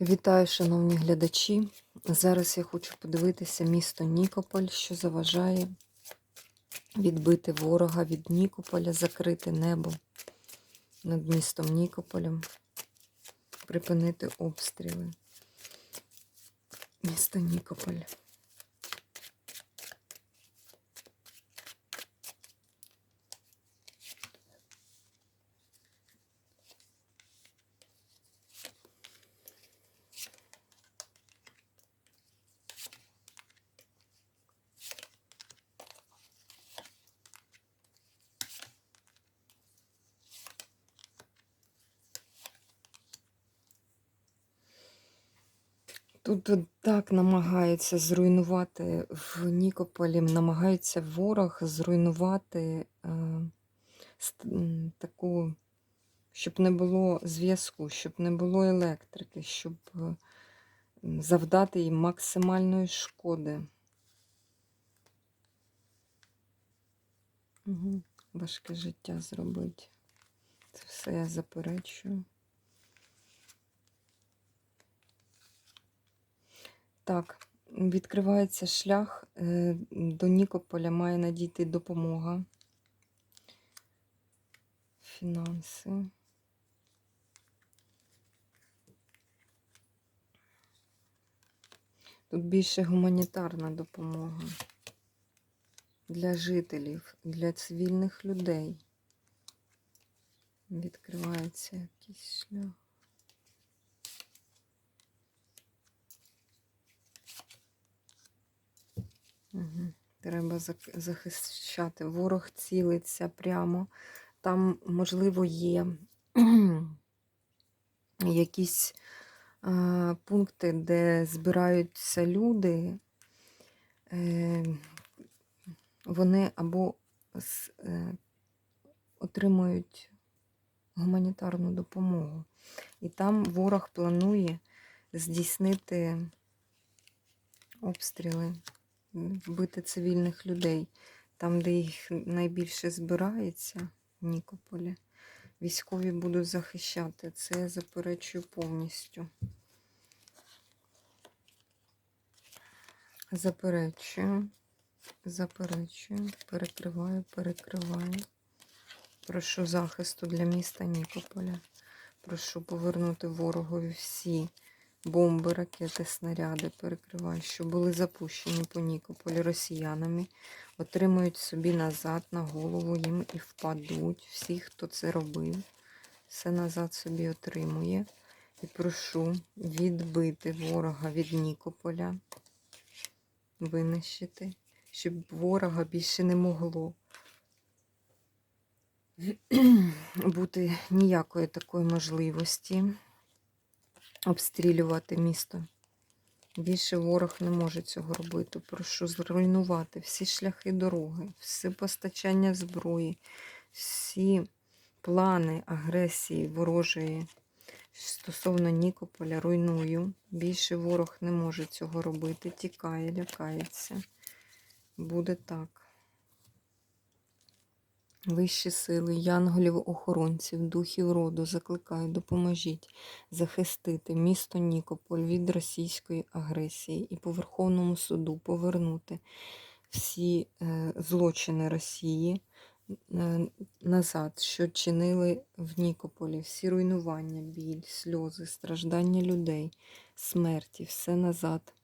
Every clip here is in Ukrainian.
Вітаю, шановні глядачі. Зараз я хочу подивитися місто Нікополь, що заважає відбити ворога від Нікополя, закрити небо над містом Нікополем, припинити обстріли. Місто Нікополь. Тут так намагаються зруйнувати в Нікополі, намагається ворог зруйнувати е, таку, щоб не було зв'язку, щоб не було електрики, щоб е, завдати їм максимальної шкоди. Угу. Важке життя зробити. Це все я заперечую. Так, відкривається шлях. е, До Нікополя має надійти допомога. Фінанси. Тут більше гуманітарна допомога для жителів, для цивільних людей. Відкривається якийсь шлях. Треба захищати. Ворог цілиться прямо. Там, можливо, є якісь е, пункти, де збираються люди. Е, вони або с- е, отримують гуманітарну допомогу. І там ворог планує здійснити обстріли вбити цивільних людей. Там, де їх найбільше збирається в Нікополі, військові будуть захищати. Це я заперечую повністю. Заперечую, заперечую, перекриваю, перекриваю. Прошу захисту для міста Нікополя. Прошу повернути ворогові всі бомби, ракети, снаряди перекриваю, що були запущені по Нікополі росіянами, отримують собі назад на голову їм і впадуть. Всі, хто це робив, все назад собі отримує. І прошу відбити ворога від Нікополя, винищити, щоб ворога більше не могло бути ніякої такої можливості обстрілювати місто. Більше ворог не може цього робити. Прошу зруйнувати всі шляхи дороги, все постачання зброї, всі плани агресії ворожої стосовно Нікополя руйную. Більше ворог не може цього робити. Тікає, лякається. Буде так. Вищі сили, янголів-охоронців, духів роду, закликаю, допоможіть захистити місто Нікополь від російської агресії і по Верховному суду повернути всі е, злочини Росії е, назад, що чинили в Нікополі, всі руйнування, біль, сльози, страждання людей, смерті, все назад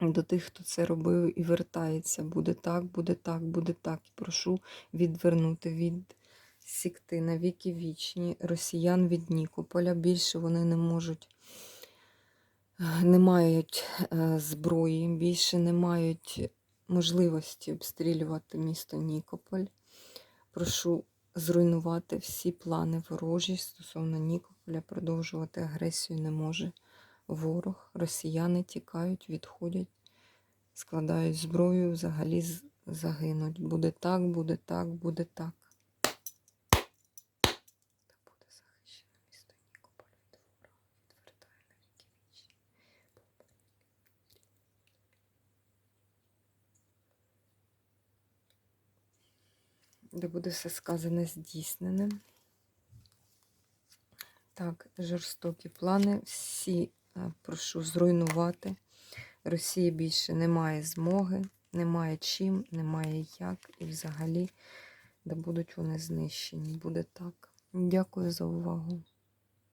до тих, хто це робив і вертається. Буде так, буде так, буде так. І прошу відвернути від сікти на віки вічні росіян від Нікополя. Більше вони не можуть, не мають е, зброї, більше не мають можливості обстрілювати місто Нікополь. Прошу зруйнувати всі плани ворожі стосовно Нікополя, продовжувати агресію не може ворог, росіяни тікають, відходять, складають зброю, взагалі загинуть. Буде так, буде так, буде так. Та буде захищено місто Нікополь від ворога, відвертає на віки вічні. Де буде все сказане здійсненим. Так, жорстокі плани. Всі прошу зруйнувати. Росії більше немає змоги, немає чим, немає як. І взагалі, да будуть вони знищені. Буде так. Дякую за увагу.